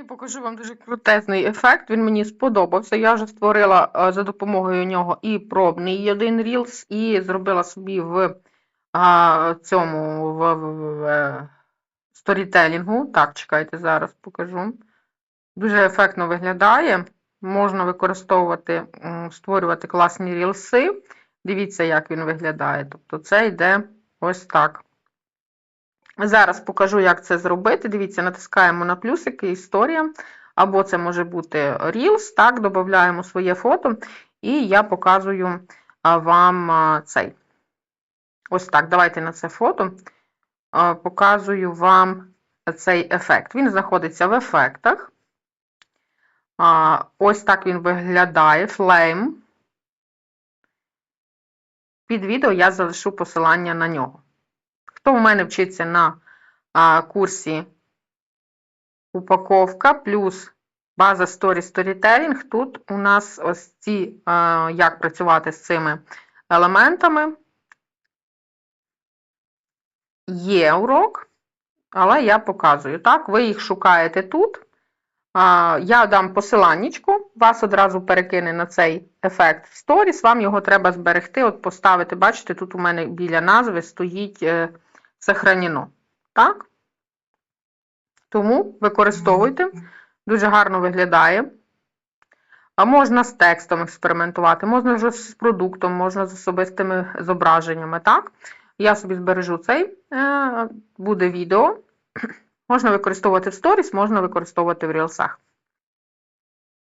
Сьогодні покажу вам дуже крутезний ефект. Він мені сподобався. Я вже створила е, за допомогою нього і пробний один Reels, і зробила собі в а, цьому в, в, в е, сторітелінгу. Так, чекайте, зараз покажу. Дуже ефектно виглядає. Можна використовувати, створювати класні рілси. Дивіться, як він виглядає. Тобто це йде ось так. Зараз покажу, як це зробити. Дивіться, натискаємо на плюсики, історія. Або це може бути Reels, так, додаємо своє фото, і я показую вам цей. Ось так, давайте на це фото. Показую вам цей ефект. Він знаходиться в ефектах. Ось так він виглядає. Flame. Під відео я залишу посилання на нього. Хто у мене вчиться на а, курсі упаковка плюс база Story Storytelling, тут у нас ось ці, а, як працювати з цими елементами. Є урок, але я показую. Так, ви їх шукаєте тут. Я дам посиланнячку, вас одразу перекине на цей ефект в сторіс, вам його треба зберегти, от поставити, бачите, тут у мене біля назви стоїть е, сохранено. Так? Тому використовуйте, дуже гарно виглядає. А можна з текстом експериментувати, можна вже з продуктом, можна з особистими зображеннями. Так? Я собі збережу цей, е, буде відео. Можна використовувати в сторіс, можна використовувати в рілсах.